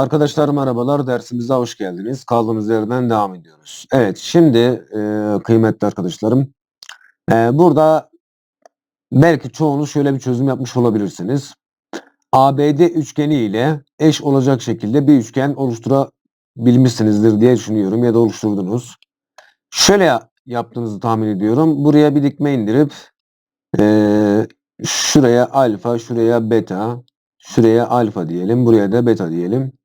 Arkadaşlar merhabalar, dersimize hoş geldiniz. Kaldığımız yerden devam ediyoruz. Evet, şimdi e, kıymetli arkadaşlarım, e, burada belki çoğunuz şöyle bir çözüm yapmış olabilirsiniz. ABD üçgeni ile eş olacak şekilde bir üçgen oluşturabilmişsinizdir diye düşünüyorum ya da oluşturdunuz. Şöyle yaptığınızı tahmin ediyorum. Buraya bir dikme indirip e, şuraya alfa, şuraya beta, şuraya alfa diyelim, buraya da beta diyelim.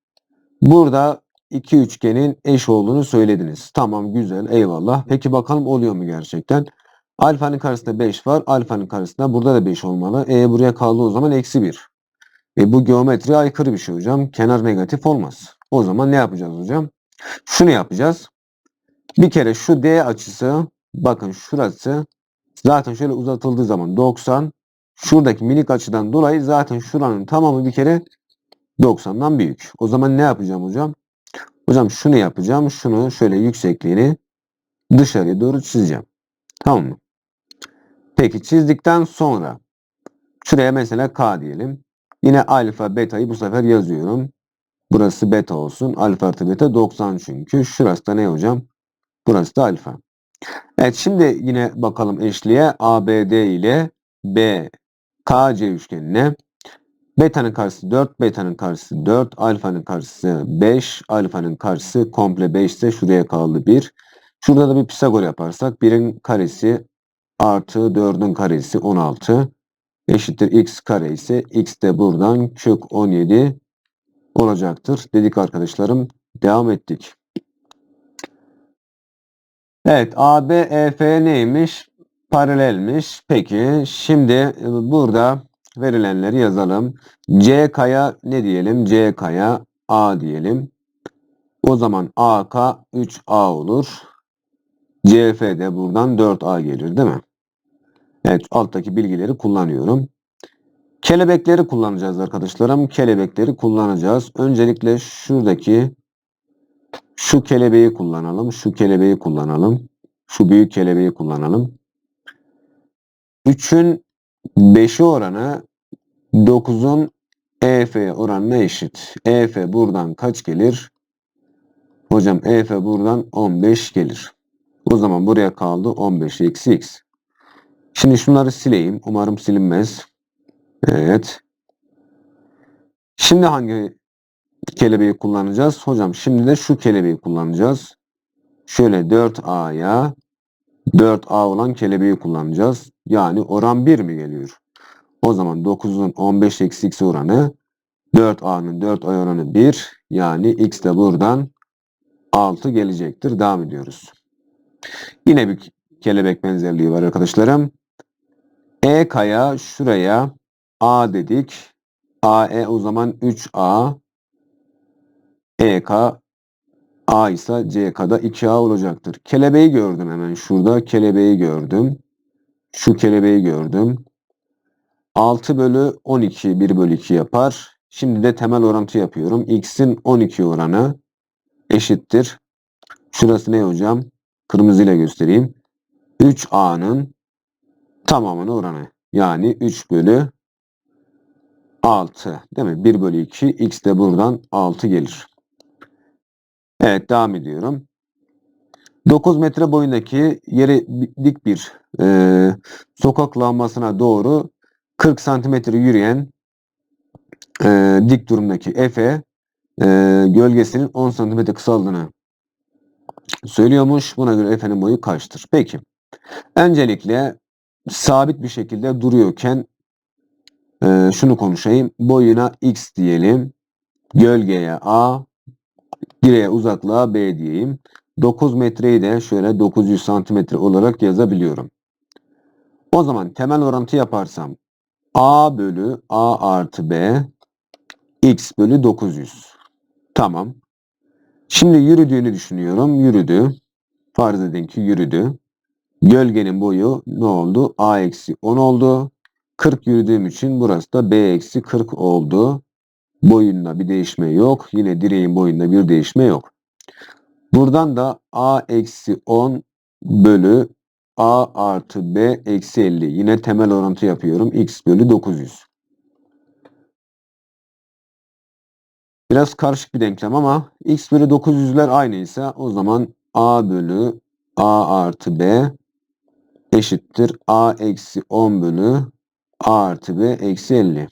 Burada iki üçgenin eş olduğunu söylediniz. Tamam güzel eyvallah. Peki bakalım oluyor mu gerçekten? Alfanın karşısında 5 var. Alfanın karşısında burada da 5 olmalı. E buraya kaldı o zaman eksi 1. E bu geometri aykırı bir şey hocam. Kenar negatif olmaz. O zaman ne yapacağız hocam? Şunu yapacağız. Bir kere şu D açısı bakın şurası zaten şöyle uzatıldığı zaman 90 şuradaki minik açıdan dolayı zaten şuranın tamamı bir kere 90'dan büyük. O zaman ne yapacağım hocam? Hocam şunu yapacağım. Şunu şöyle yüksekliğini dışarıya doğru çizeceğim. Tamam mı? Peki çizdikten sonra şuraya mesela K diyelim. Yine alfa beta'yı bu sefer yazıyorum. Burası beta olsun. Alfa artı beta 90 çünkü. Şurası da ne hocam? Burası da alfa. Evet şimdi yine bakalım eşliğe ABD ile BKC üçgenine. Beta'nın karşısı 4, beta'nın karşısı 4, alfanın karşısı 5, alfanın karşısı komple 5 ise şuraya kaldı 1. Şurada da bir Pisagor yaparsak 1'in karesi artı 4'ün karesi 16 eşittir x kare ise x de buradan kök 17 olacaktır dedik arkadaşlarım. Devam ettik. Evet AB EF neymiş? Paralelmiş. Peki şimdi burada verilenleri yazalım. CK'ya ne diyelim? CK'ya A diyelim. O zaman AK 3A olur. CF de buradan 4A gelir değil mi? Evet alttaki bilgileri kullanıyorum. Kelebekleri kullanacağız arkadaşlarım. Kelebekleri kullanacağız. Öncelikle şuradaki şu kelebeği kullanalım. Şu kelebeği kullanalım. Şu büyük kelebeği kullanalım. 3'ün 5'i oranı 9'un EF oranına eşit. EF buradan kaç gelir? Hocam EF buradan 15 gelir. O zaman buraya kaldı 15 eksi x. Şimdi şunları sileyim. Umarım silinmez. Evet. Şimdi hangi kelebeği kullanacağız? Hocam şimdi de şu kelebeği kullanacağız. Şöyle 4A'ya 4A olan kelebeği kullanacağız. Yani oran 1 mi geliyor? O zaman 9'un 15 eksi x oranı 4a'nın 4 ay oranı 1. Yani x de buradan 6 gelecektir. Devam ediyoruz. Yine bir kelebek benzerliği var arkadaşlarım. E kaya şuraya A dedik. AE o zaman 3A. EK A ise CK'da 2A olacaktır. Kelebeği gördüm hemen şurada. Kelebeği gördüm. Şu kelebeği gördüm. 6 bölü 12 1 bölü 2 yapar. Şimdi de temel orantı yapıyorum. X'in 12 oranı eşittir. Şurası ne hocam? Kırmızı ile göstereyim. 3A'nın tamamının oranı. Yani 3 bölü 6. Değil mi? 1 bölü 2. X de buradan 6 gelir. Evet devam ediyorum. 9 metre boyundaki yeri dik bir e, sokak lambasına doğru 40 santimetre yürüyen e, dik durumdaki Efe e, gölgesinin 10 santimetre kısaldığını söylüyormuş. Buna göre Efe'nin boyu kaçtır? Peki. Öncelikle sabit bir şekilde duruyorken e, şunu konuşayım. Boyuna X diyelim. Gölgeye A. Direğe uzaklığa B diyeyim. 9 metreyi de şöyle 900 santimetre olarak yazabiliyorum. O zaman temel orantı yaparsam A bölü A artı B x bölü 900. Tamam. Şimdi yürüdüğünü düşünüyorum. Yürüdü. Farz edin ki yürüdü. Gölgenin boyu ne oldu? A eksi 10 oldu. 40 yürüdüğüm için burası da B eksi 40 oldu. Boyunda bir değişme yok. Yine direğin boyunda bir değişme yok. Buradan da A eksi 10 bölü A artı B eksi 50. Yine temel orantı yapıyorum. X bölü 900. Biraz karışık bir denklem ama x bölü 900'ler aynıysa o zaman a bölü a artı b eşittir a eksi 10 bölü a artı b eksi 50.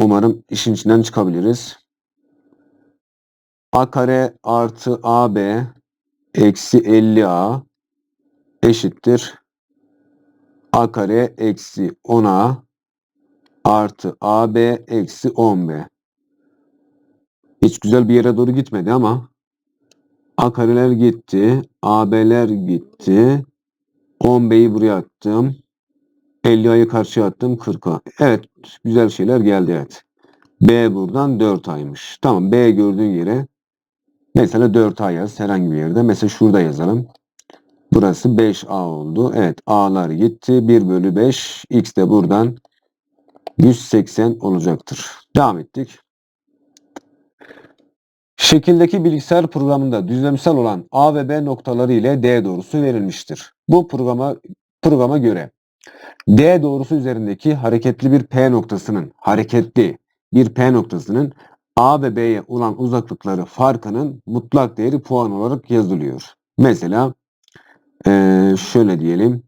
Umarım işin içinden çıkabiliriz. a kare artı ab eksi 50a eşittir a kare eksi 10a artı ab eksi 10b. Hiç güzel bir yere doğru gitmedi ama a kareler gitti, ab'ler gitti. 10b'yi buraya attım. 50a'yı karşıya attım 40'a. Evet güzel şeyler geldi evet. B buradan 4 aymış. Tamam B gördüğün yere mesela 4 ay yaz herhangi bir yerde. Mesela şurada yazalım. Burası 5A oldu. Evet A'lar gitti. 1 bölü 5. X de buradan 180 olacaktır. Devam ettik. Şekildeki bilgisayar programında düzlemsel olan A ve B noktaları ile D doğrusu verilmiştir. Bu programa programa göre D doğrusu üzerindeki hareketli bir P noktasının hareketli bir P noktasının A ve B'ye olan uzaklıkları farkının mutlak değeri puan olarak yazılıyor. Mesela ee, şöyle diyelim.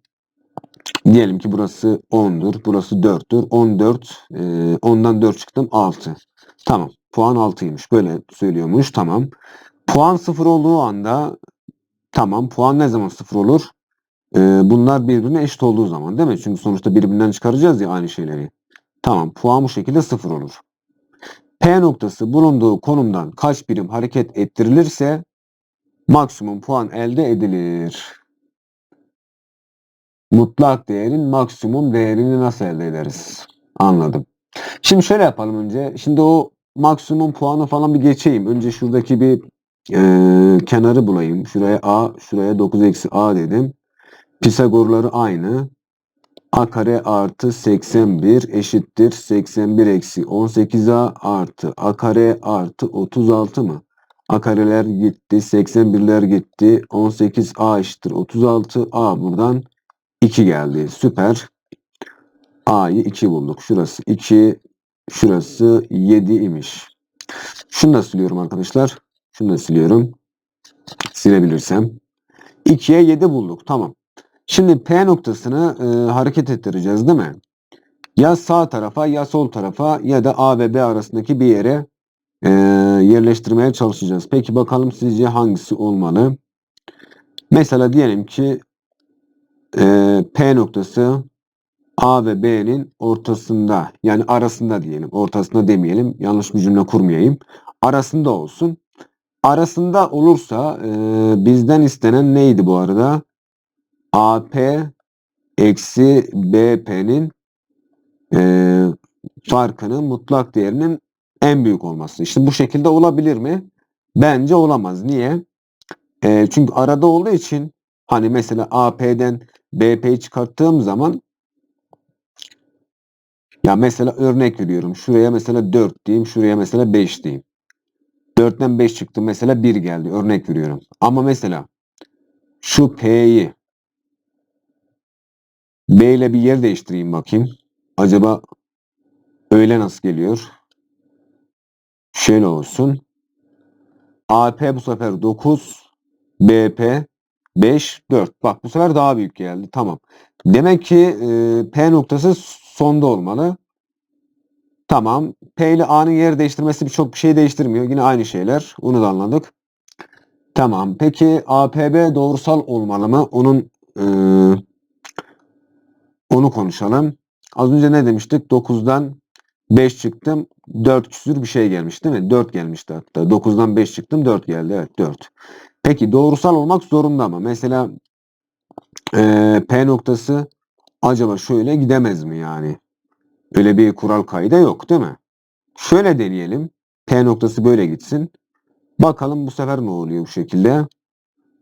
Diyelim ki burası 10'dur. Burası 4'tür. 14. E, 10'dan 4 çıktım 6. Tamam. Puan 6'ymış. Böyle söylüyormuş. Tamam. Puan 0 olduğu anda tamam. Puan ne zaman 0 olur? E, bunlar birbirine eşit olduğu zaman değil mi? Çünkü sonuçta birbirinden çıkaracağız ya aynı şeyleri. Tamam. Puan bu şekilde 0 olur. P noktası bulunduğu konumdan kaç birim hareket ettirilirse maksimum puan elde edilir. Mutlak değerin maksimum değerini nasıl elde ederiz? Anladım. Şimdi şöyle yapalım önce. Şimdi o maksimum puanı falan bir geçeyim. Önce şuradaki bir e, kenarı bulayım. Şuraya a, şuraya 9 eksi a dedim. Pisagorları aynı. a kare artı 81 eşittir. 81 eksi 18a artı a kare artı 36 mı? A kareler gitti. 81'ler gitti. 18a eşittir. 36 a buradan 2 geldi. Süper. A'yı 2 bulduk. Şurası 2. Şurası 7 imiş. Şunu da siliyorum arkadaşlar. Şunu da siliyorum. Silebilirsem. 2'ye 7 bulduk. Tamam. Şimdi P noktasını e, hareket ettireceğiz değil mi? Ya sağ tarafa ya sol tarafa ya da A ve B arasındaki bir yere e, yerleştirmeye çalışacağız. Peki bakalım sizce hangisi olmalı? Mesela diyelim ki e, P noktası A ve B'nin ortasında yani arasında diyelim. Ortasında demeyelim. Yanlış bir cümle kurmayayım. Arasında olsun. Arasında olursa e, bizden istenen neydi bu arada? AP eksi BP'nin e, farkının mutlak değerinin en büyük olması. İşte bu şekilde olabilir mi? Bence olamaz. Niye? E, çünkü arada olduğu için hani mesela AP'den BP'yi çıkarttığım zaman ya mesela örnek veriyorum. Şuraya mesela 4 diyeyim. Şuraya mesela 5 diyeyim. 4'ten 5 çıktı. Mesela 1 geldi. Örnek veriyorum. Ama mesela şu P'yi B ile bir yer değiştireyim bakayım. Acaba öyle nasıl geliyor? Şöyle olsun. AP bu sefer 9. BP 5, 4. Bak bu sefer daha büyük geldi. Tamam. Demek ki e, P noktası sonda olmalı. Tamam. P ile A'nın yer değiştirmesi birçok bir şey değiştirmiyor. Yine aynı şeyler. Onu da anladık. Tamam. Peki APB doğrusal olmalı mı? Onun e, onu konuşalım. Az önce ne demiştik? 9'dan 5 çıktım. 4 küsür bir şey gelmiş değil mi? 4 gelmişti hatta. 9'dan 5 çıktım. 4 geldi. Evet 4. Peki doğrusal olmak zorunda mı? Mesela e, P noktası acaba şöyle gidemez mi yani? Öyle bir kural kayda yok değil mi? Şöyle deneyelim. P noktası böyle gitsin. Bakalım bu sefer ne oluyor bu şekilde.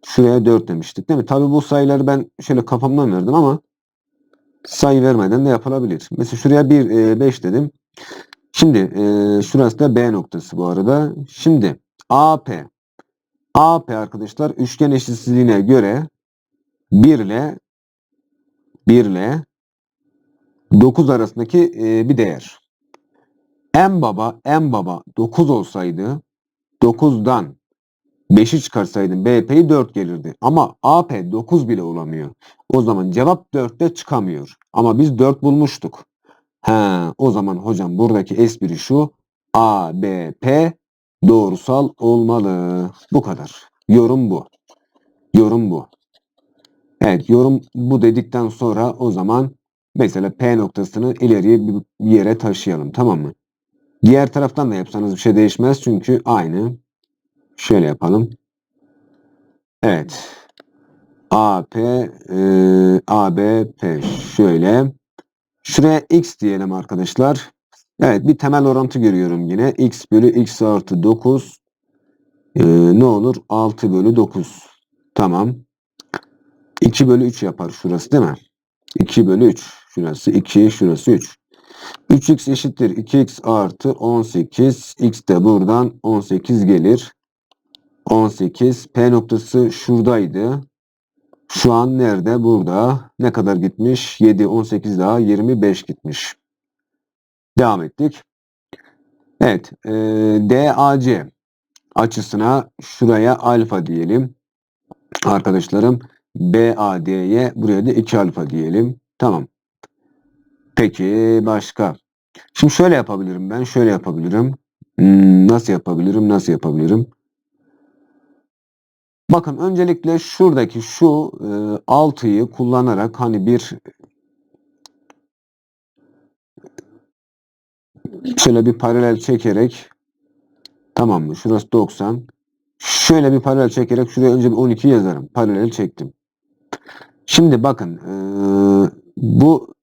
Şuraya 4 demiştik değil mi? Tabi bu sayıları ben şöyle kafamdan verdim ama sayı vermeden de yapılabilir. Mesela şuraya 1, 5 dedim. Şimdi e, şurası da B noktası bu arada. Şimdi AP AP arkadaşlar üçgen eşitsizliğine göre 1 ile 1 ile 9 arasındaki e, bir değer. en baba en baba 9 olsaydı 9'dan 5'i çıkarsaydım BP'yi 4 gelirdi. Ama AP 9 bile olamıyor. O zaman cevap 4'te çıkamıyor. Ama biz 4 bulmuştuk. He, o zaman hocam buradaki espri şu. ABP doğrusal olmalı. Bu kadar. Yorum bu. Yorum bu. Evet yorum bu dedikten sonra o zaman mesela P noktasını ileriye bir yere taşıyalım. Tamam mı? Diğer taraftan da yapsanız bir şey değişmez. Çünkü aynı. Şöyle yapalım. Evet. AP e, ABP şöyle. Şuraya x diyelim arkadaşlar. Evet bir temel orantı görüyorum yine. x bölü x artı 9 e, ne olur? 6 bölü 9. Tamam. 2 bölü 3 yapar şurası değil mi? 2 bölü 3. Şurası 2, şurası 3. 3x eşittir 2x artı 18. x de buradan 18 gelir. 18. P noktası şuradaydı. Şu an nerede? Burada. Ne kadar gitmiş? 7, 18 daha 25 gitmiş. Devam ettik. Evet. E, DAC açısına şuraya alfa diyelim. Arkadaşlarım BAD'ye buraya da 2 alfa diyelim. Tamam. Peki başka? Şimdi şöyle yapabilirim ben. Şöyle yapabilirim. Hmm, nasıl yapabilirim? Nasıl yapabilirim? Bakın öncelikle şuradaki şu e, 6'yı kullanarak hani bir şöyle bir paralel çekerek tamam mı? Şurası 90. Şöyle bir paralel çekerek şuraya önce bir 12 yazarım. Paralel çektim. Şimdi bakın e, bu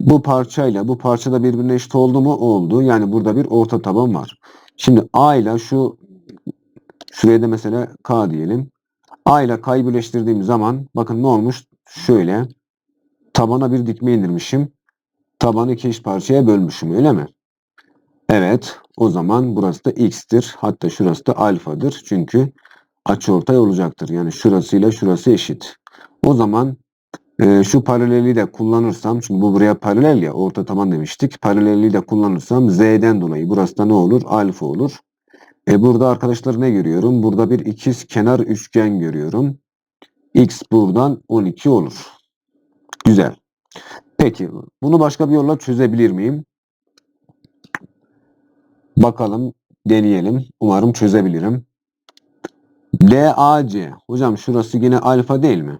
bu parçayla bu parçada birbirine eşit oldu mu? Oldu. Yani burada bir orta taban var. Şimdi A ile şu şuraya da mesela K diyelim. A ile K'yı birleştirdiğim zaman bakın ne olmuş? Şöyle tabana bir dikme indirmişim. Tabanı iki eş parçaya bölmüşüm öyle mi? Evet. O zaman burası da x'tir. Hatta şurası da alfadır. Çünkü açıortay olacaktır. Yani şurasıyla şurası eşit. O zaman e, şu paraleli de kullanırsam çünkü bu buraya paralel ya orta taban demiştik. Paraleli de kullanırsam z'den dolayı burası da ne olur? Alfa olur. E burada arkadaşlar ne görüyorum? Burada bir ikiz kenar üçgen görüyorum. X buradan 12 olur. Güzel. Peki bunu başka bir yolla çözebilir miyim? Bakalım, deneyelim. Umarım çözebilirim. DAC. Hocam şurası yine alfa değil mi?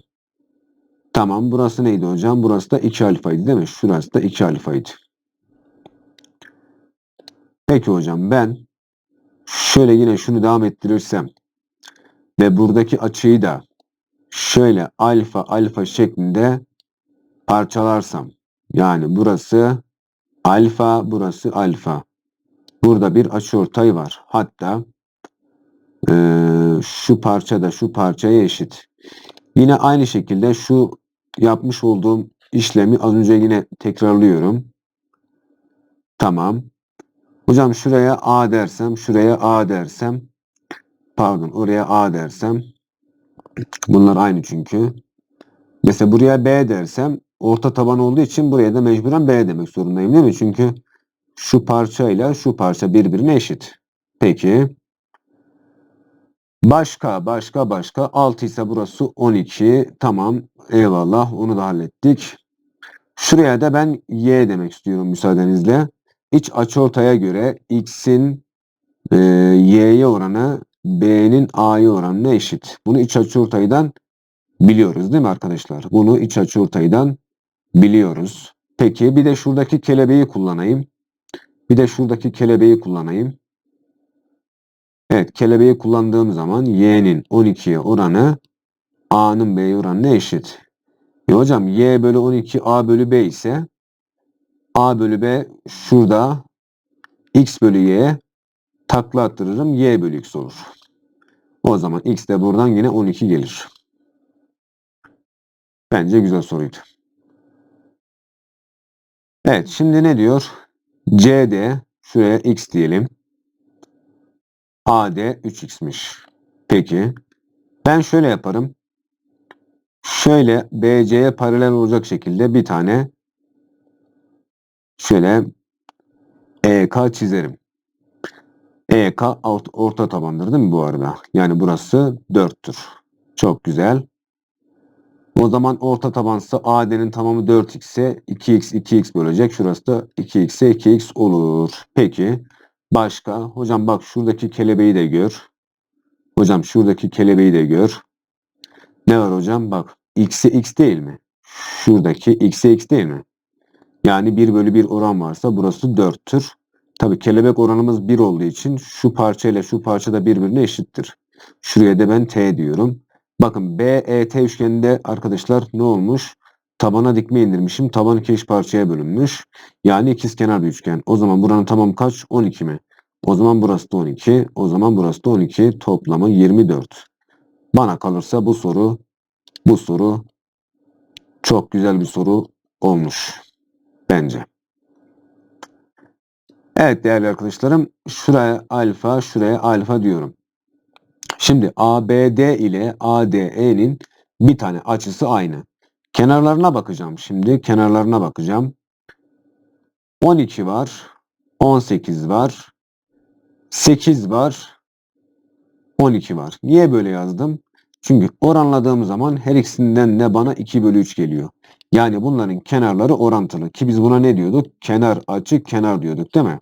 Tamam. Burası neydi hocam? Burası da 2 alfaydı değil mi? Şurası da 2 alfaydı. Peki hocam ben şöyle yine şunu devam ettirirsem ve buradaki açıyı da şöyle alfa alfa şeklinde parçalarsam yani burası alfa burası alfa. Burada bir açıortay var. Hatta e, şu parça da şu parçaya eşit. Yine aynı şekilde şu yapmış olduğum işlemi az önce yine tekrarlıyorum. Tamam hocam şuraya A dersem şuraya A dersem pardon oraya A dersem bunlar aynı çünkü mesela buraya B dersem orta taban olduğu için buraya da mecburen B demek zorundayım değil mi? Çünkü şu parçayla şu parça birbirine eşit. Peki. Başka, başka, başka. 6 ise burası 12. Tamam. Eyvallah. Onu da hallettik. Şuraya da ben Y demek istiyorum müsaadenizle. İç açıortaya göre X'in e, Y'ye oranı B'nin A'ya oranına eşit. Bunu iç açıortaydan biliyoruz değil mi arkadaşlar? Bunu iç açıortaydan biliyoruz. Peki bir de şuradaki kelebeği kullanayım. Bir de şuradaki kelebeği kullanayım. Evet kelebeği kullandığım zaman y'nin 12'ye oranı a'nın b'ye oranına eşit. E hocam y bölü 12 a bölü b ise a bölü b şurada x bölü y takla attırırım y bölü x olur. O zaman x de buradan yine 12 gelir. Bence güzel soruydu. Evet şimdi ne diyor? CD şuraya x diyelim. AD 3x'miş. Peki. Ben şöyle yaparım. Şöyle BC'ye paralel olacak şekilde bir tane şöyle EK çizerim. EK alt, orta tabandır değil mi bu arada? Yani burası 4'tür. Çok güzel. O zaman orta tabansa AD'nin tamamı 4x ise 2x 2x bölecek. Şurası da 2x'e 2x olur. Peki başka? Hocam bak şuradaki kelebeği de gör. Hocam şuradaki kelebeği de gör. Ne var hocam? Bak x'e x değil mi? Şuradaki x'e x değil mi? Yani 1 bölü 1 oran varsa burası 4'tür. Tabi kelebek oranımız 1 olduğu için şu parça ile şu parça da birbirine eşittir. Şuraya da ben t diyorum. Bakın BET üçgeninde arkadaşlar ne olmuş? Tabana dikme indirmişim. Taban iki eş parçaya bölünmüş. Yani ikizkenar bir üçgen. O zaman buranın tamamı kaç? 12 mi? O zaman burası da 12. O zaman burası da 12. Toplamı 24. Bana kalırsa bu soru bu soru çok güzel bir soru olmuş. Bence. Evet değerli arkadaşlarım. Şuraya alfa, şuraya alfa diyorum. Şimdi ABD ile ADE'nin bir tane açısı aynı. Kenarlarına bakacağım şimdi. Kenarlarına bakacağım. 12 var. 18 var. 8 var. 12 var. Niye böyle yazdım? Çünkü oranladığım zaman her ikisinden de bana 2 bölü 3 geliyor. Yani bunların kenarları orantılı. Ki biz buna ne diyorduk? Kenar açı kenar diyorduk değil mi?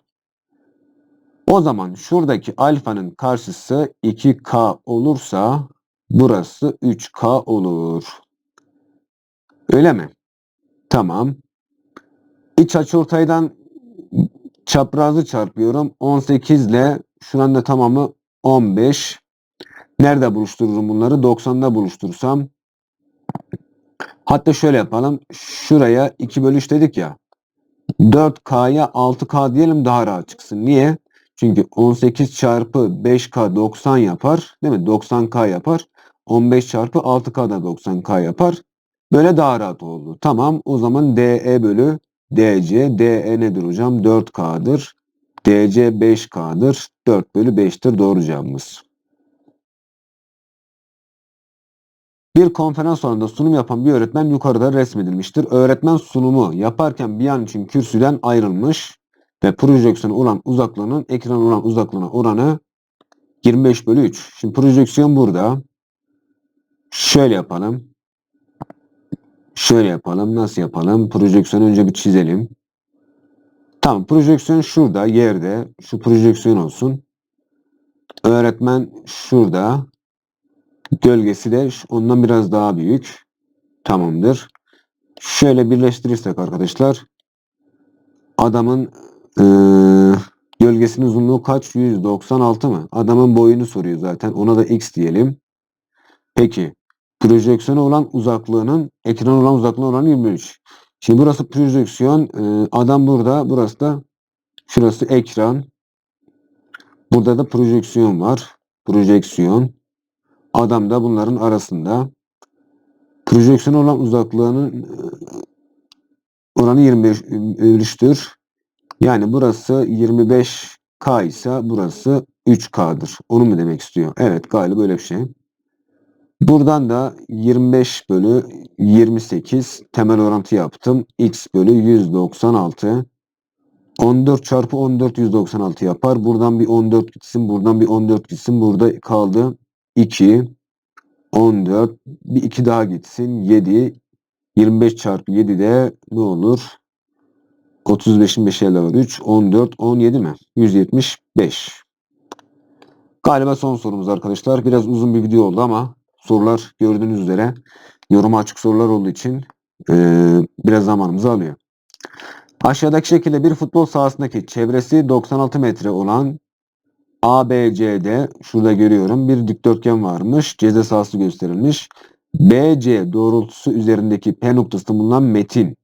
O zaman şuradaki alfanın karşısı 2K olursa burası 3K olur. Öyle mi? Tamam. İç açıortaydan çaprazı çarpıyorum. 18 ile şuranın da tamamı 15. Nerede buluştururum bunları? 90'da buluşturursam. Hatta şöyle yapalım. Şuraya 2 bölü 3 dedik ya. 4K'ya 6K diyelim daha rahat çıksın. Niye? Çünkü 18 çarpı 5K 90 yapar. Değil mi? 90K yapar. 15 çarpı 6K da 90K yapar. Böyle daha rahat oldu. Tamam o zaman DE bölü DC. DE nedir hocam? 4K'dır. DC 5K'dır. 4 bölü 5'tir doğru cevabımız. Bir konferans sonunda sunum yapan bir öğretmen yukarıda resmedilmiştir. Öğretmen sunumu yaparken bir an için kürsüden ayrılmış ve projeksiyona olan uzaklığının ekran olan uzaklığına oranı 25 bölü 3. Şimdi projeksiyon burada. Şöyle yapalım. Şöyle yapalım. Nasıl yapalım? Projeksiyonu önce bir çizelim. Tamam. Projeksiyon şurada yerde. Şu projeksiyon olsun. Öğretmen şurada. Gölgesi de ondan biraz daha büyük. Tamamdır. Şöyle birleştirirsek arkadaşlar. Adamın ee, gölgesinin uzunluğu kaç? 196 mı? Adamın boyunu soruyor zaten. Ona da x diyelim. Peki. Projeksiyona olan uzaklığının ekran olan uzaklığı olan 23. Şimdi burası projeksiyon. Ee, adam burada. Burası da şurası ekran. Burada da projeksiyon var. Projeksiyon. Adam da bunların arasında. Projeksiyon olan uzaklığının oranı 25 23'tür. Yani burası 25K ise burası 3K'dır. Onu mu demek istiyor? Evet galiba böyle bir şey. Buradan da 25 bölü 28 temel orantı yaptım. X bölü 196. 14 çarpı 14 196 yapar. Buradan bir 14 gitsin. Buradan bir 14 gitsin. Burada kaldı 2. 14. Bir 2 daha gitsin. 7. 25 çarpı 7 de ne olur? 35'in 5'i elde var. 3, 14, 17 mi? 175. Galiba son sorumuz arkadaşlar. Biraz uzun bir video oldu ama sorular gördüğünüz üzere yoruma açık sorular olduğu için e, biraz zamanımızı alıyor. Aşağıdaki şekilde bir futbol sahasındaki çevresi 96 metre olan ABC'de şurada görüyorum bir dikdörtgen varmış. Ceza sahası gösterilmiş. BC doğrultusu üzerindeki P noktasında bulunan metin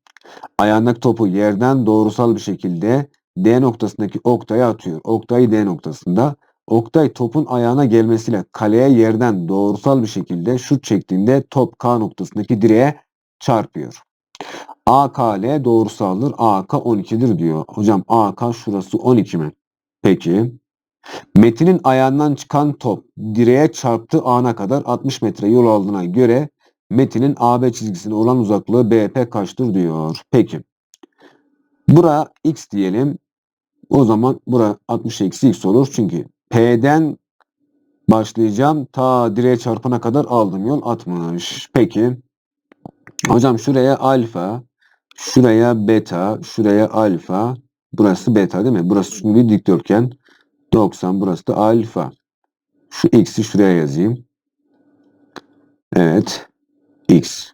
ayağındaki topu yerden doğrusal bir şekilde D noktasındaki Oktay'a atıyor. Oktay D noktasında. Oktay topun ayağına gelmesiyle kaleye yerden doğrusal bir şekilde şut çektiğinde top K noktasındaki direğe çarpıyor. AKL doğrusaldır. AK 12'dir diyor. Hocam AK şurası 12 mi? Peki. Metin'in ayağından çıkan top direğe çarptığı ana kadar 60 metre yol aldığına göre Metin'in AB çizgisine olan uzaklığı BP kaçtır diyor. Peki. Bura X diyelim. O zaman bura 60 eksi x olur. Çünkü P'den başlayacağım. Ta direğe çarpana kadar aldım yol 60. Peki. Hocam şuraya alfa, şuraya beta, şuraya alfa. Burası beta değil mi? Burası çünkü bir dikdörtgen. 90 burası da alfa. Şu x'i şuraya yazayım. Evet. X.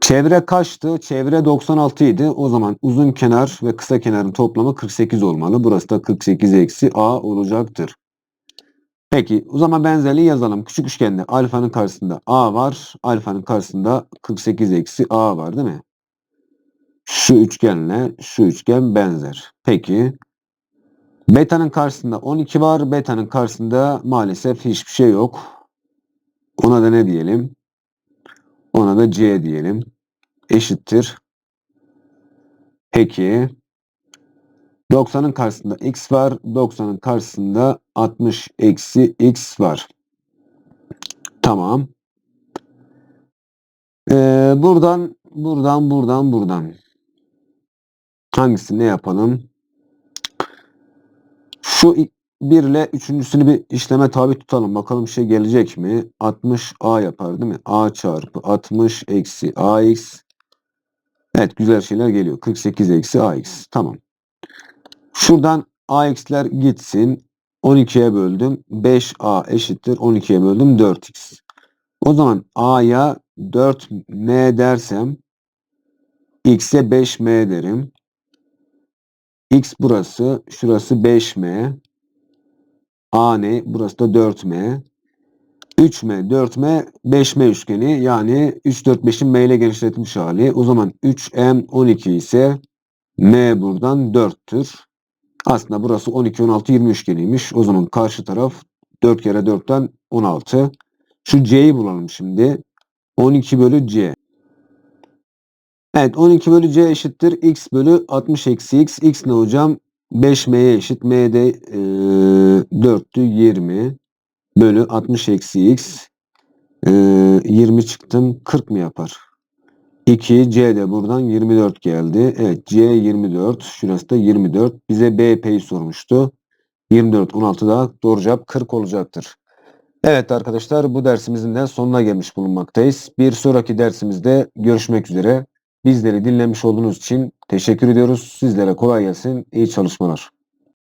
Çevre kaçtı? Çevre 96 idi. O zaman uzun kenar ve kısa kenarın toplamı 48 olmalı. Burası da 48 eksi a olacaktır. Peki o zaman benzerliği yazalım. Küçük üçgende alfanın karşısında a var. Alfanın karşısında 48 eksi a var değil mi? Şu üçgenle şu üçgen benzer. Peki beta'nın karşısında 12 var. Beta'nın karşısında maalesef hiçbir şey yok. Ona da ne diyelim? Ona da c diyelim. Eşittir. Peki 90'ın karşısında x var. 90'ın karşısında 60 eksi x var. Tamam. Ee, buradan, buradan, buradan, buradan. Hangisini ne yapalım? Şu 1 ile üçüncüsünü bir işleme tabi tutalım. Bakalım bir şey gelecek mi? 60a yapar değil mi? a çarpı 60 eksi ax. Evet güzel şeyler geliyor. 48 eksi ax. Tamam. Şuradan ax'ler gitsin. 12'ye böldüm. 5a eşittir. 12'ye böldüm 4x. O zaman a'ya 4m dersem x'e 5m derim. X burası. Şurası 5m. a ne? Burası da 4m. 3m, 4m, 5m üçgeni yani 3, 4, 5'in m ile genişletilmiş hali. O zaman 3m 12 ise m buradan 4'tür. Aslında burası 12, 16, 20 üçgeniymiş. O zaman karşı taraf 4 kere 4'ten 16. Şu c'yi bulalım şimdi. 12 bölü c. Evet 12 bölü c eşittir. x bölü 60 eksi x. x ne hocam? 5m'ye eşit. m de e, 4'tü 20 bölü 60 eksi x. E, 20 çıktım. 40 mı yapar? 2 C de buradan 24 geldi. Evet C 24. Şurası da 24. Bize BP'yi sormuştu. 24 16 da doğru cevap 40 olacaktır. Evet arkadaşlar bu dersimizin de sonuna gelmiş bulunmaktayız. Bir sonraki dersimizde görüşmek üzere. Bizleri dinlemiş olduğunuz için teşekkür ediyoruz. Sizlere kolay gelsin. İyi çalışmalar.